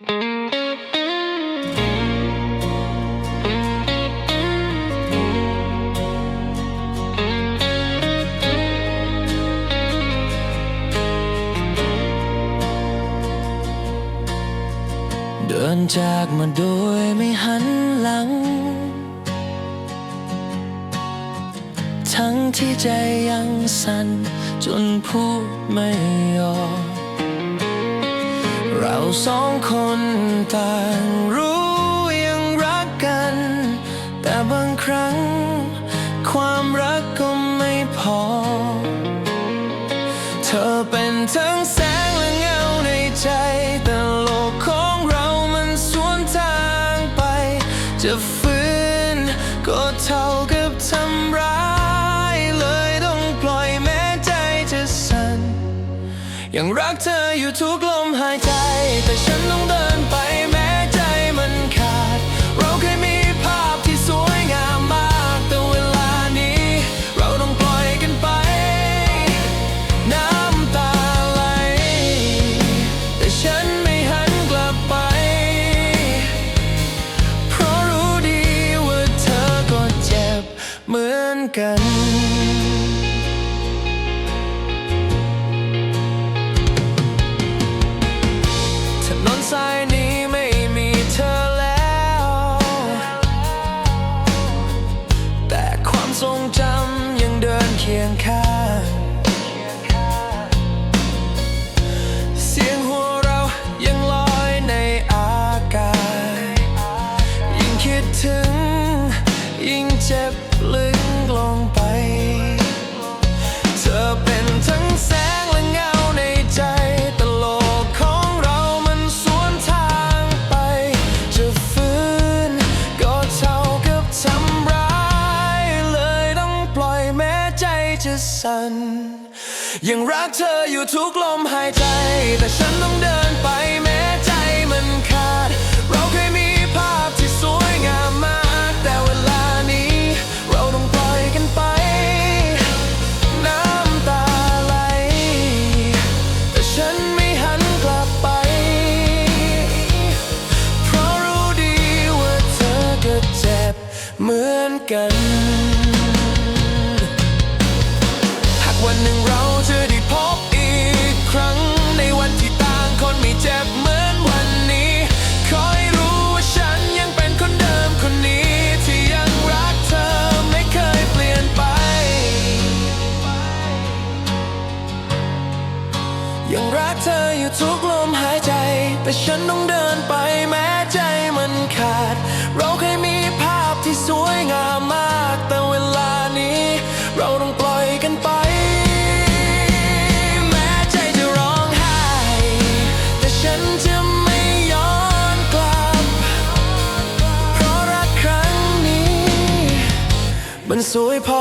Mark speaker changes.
Speaker 1: เดินจากมาโดยไม่หันหลัง ทั้งที่ใจยังสั่นจนพูดไม่ออก เราสองคนต่างรู้ยังรักกัน แต่บางครั้ง ความรักก็ไม่พอ เธอเป็นทั้งแสงและเงาในใจ แต่โลกของเรามันสวนทางไป จะฟื้นก็เท่ากับ ยังรักเธออยู่ทุกลมหายใจ แต่ฉันต้องเดินไปแม้ใจมันขาด เราเคยมีภาพที่สวยงามมาก แต่เวลานี้ เราต้องปล่อยกันไป น้ำตาไหล แต่ฉันไม่หันกลับไป เพราะรู้ดีว่าเธอก็เจ็บเหมือนกัน ทรงจำยังเดินเคียงข้างเสียงหัวเรายังลอยในอากาศยิ่งคิดถึงยิ่ง สสันยังรักเธออยู่ทุกลมหายใจ แต่ฉันต้องเดินไป วันหนึ่งเราจะได้พบอีกครั้ง ในวันที่ต่างคนไม่เจ็บเหมือนวันนี้ขอให้รู้ว่าฉันยังเป็นคนเดิมคนนี้ ที่ยังรักเธอไม่เคยเปลี่ยนไป ยังรักเธออยู่ทุกลมหายใจ แต่ฉันต้องเดินไปแม้ใจมันขาดเรา มันสวยพอ